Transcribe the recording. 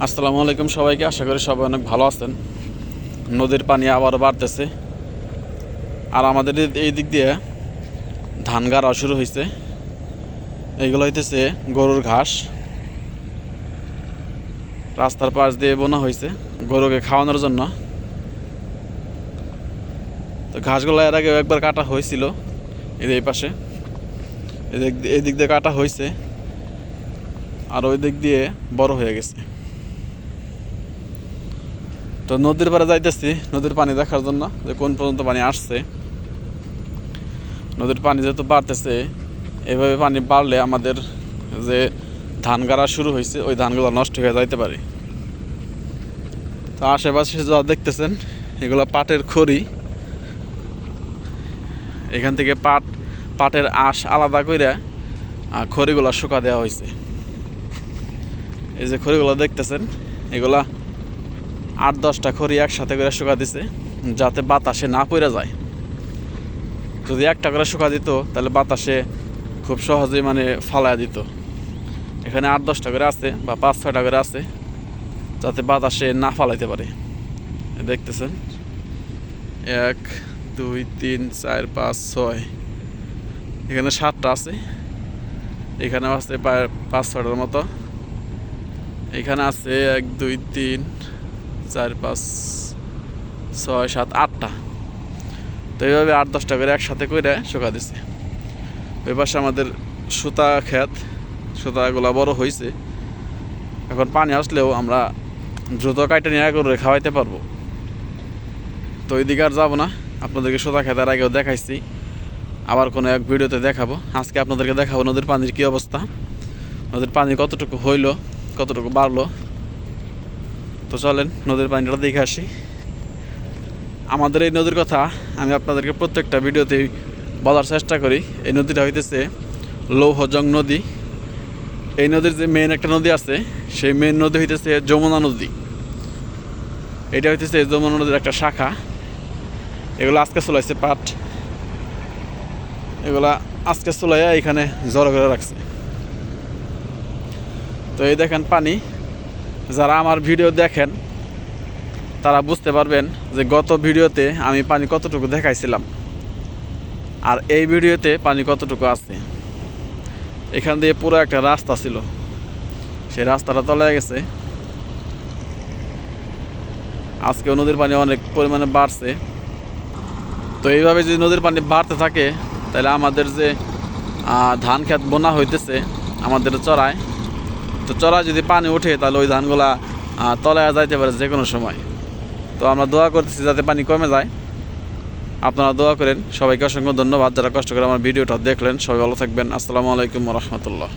আসসালামু আলাইকুম সবাইকে। আশা করি সবাই অনেক ভালো আছেন। নদীর পানি আবারও বাড়তেছে। আর আমাদের এই- দিক দিয়ে ধান গাড়া শুরু হয়েছে এইগুলো হইতেছে গরুর ঘাস। রাস্তার পাশ দিয়ে বোনা হয়েছে গরুকে খাওয়ানোর জন্য। তো ঘাসগুলো এর আগে একবার কাটা হয়েছিল যে এই পাশে। এদিক দিয়ে কাটা হয়েছে আর ওই দিক দিয়ে বড় হয়ে গেছে। তো নদীর পাড়ে যাইতেছি, নদীর পানি দেখার জন্য যে কোন পর্যন্ত পানি আসছে। নদীর পানি যেহেতু বাড়তেছে, এভাবে পানি বাড়লে আমাদের যে ধান গাড়া শুরু হয়েছে, ওই ধানগুলো নষ্ট হয়ে যাইতে পারে। তো আশেপাশে যা দেখতেছেন, এগুলো পাটের খড়ি। এখান থেকে পাট, পাটের আঁশ আলাদা করে খড়িগুলো শুকা দেওয়া হয়েছে। এই যে খড়িগুলো দেখতেছেন, এগুলা আট দশটা খড়ি একসাথে করে শুকা দিছে, যাতে বাতাসে না পড়ে যায়। যদি একটা করে শুকা দিত, তাহলে বাতাসে খুব সহজেই মানে ফালায় দিত। এখানে আট দশটা করে আছে, বা পাঁচ ছয়টা করে আছে, যাতে বাতাসে না ফালাইতে পারে। দেখতেছেন। এক, দুই, তিন, চার, পাঁচ, ছয়। এখানে সাতটা আছে। এখানে আছে পাঁচ ছয়টার মতো। এখানে আছে এক, দুই, তিন চার, পাঁচ, ছয়, সাত, আটটা। তো এইভাবে আট, দশটা করে একসাথে করে শুকা দিছে। ওই পাশে আমাদের সুতা ক্ষেত, সুতাগুলা বড় হয়েছে এখন পানি আসলেও আমরা দ্রুত কাইটে নিয়ে করে খাওয়াইতে পারব। তো ওইদিকে আর যাব না। আপনাদেরকে সুতা খেতার আগেও দেখাইছি। আবার কোনো এক ভিডিওতে দেখাবো। আজকে আপনাদেরকে দেখাবো নদীর পানির কী অবস্থা। নদীর পানি কতটুকু হইল, কতটুকু বাড়লো। তো চলেন, নদীর পানিটা দেখে আসি। আমাদের এই নদীর কথা আমি আপনাদেরকে প্রত্যেকটা ভিডিওতেই বলার চেষ্টা করি। এই নদীটা হইতেছে লৌহজং নদী। এই নদীর যে মেন একটা নদী আছে, সেই মেন নদী হইতেছে যমুনা নদী। এটা হইতেছে যমুনা নদীর একটা শাখা। এগুলো আজকে চলাইছে পাট। এগুলা আজকে চলাইয়া এখানে জড়ো করে রাখছে। তো এই দেখেন পানি। যারা আমার ভিডিও দেখেন, তারা বুঝতে পারবেন যে গত ভিডিওতে আমি পানি কতটুকু দেখাইছিলাম। আর এই ভিডিওতে পানি কতটুকু আছে। এখান দিয়ে পুরো একটা রাস্তা ছিল। সেই রাস্তাটা তলে গেছে। আজকে নদীর পানি অনেক পরিমাণে বাড়ছে। তো এইভাবে যদি নদীর পানি বাড়তে থাকে, তাহলে আমাদের যে ধান খেত বোনা হইতেছে, আমাদের চড়ায় তো চড়া যদি পানি ওঠে, তাহলে ওই ধানগুলা তলায় যাইতে পারে যে কোনো সময়। তো আমরা দোয়া করতেছি যাতে পানি কমে যায়। আপনারা দোয়া করেন। সবাইকে অসংখ্য ধন্যবাদ। যারা কষ্ট করে আমার ভিডিওটা দেখলেন, সবাই ভালো থাকবেন। আসসালামু আলাইকুম রহমতুল্লাহ।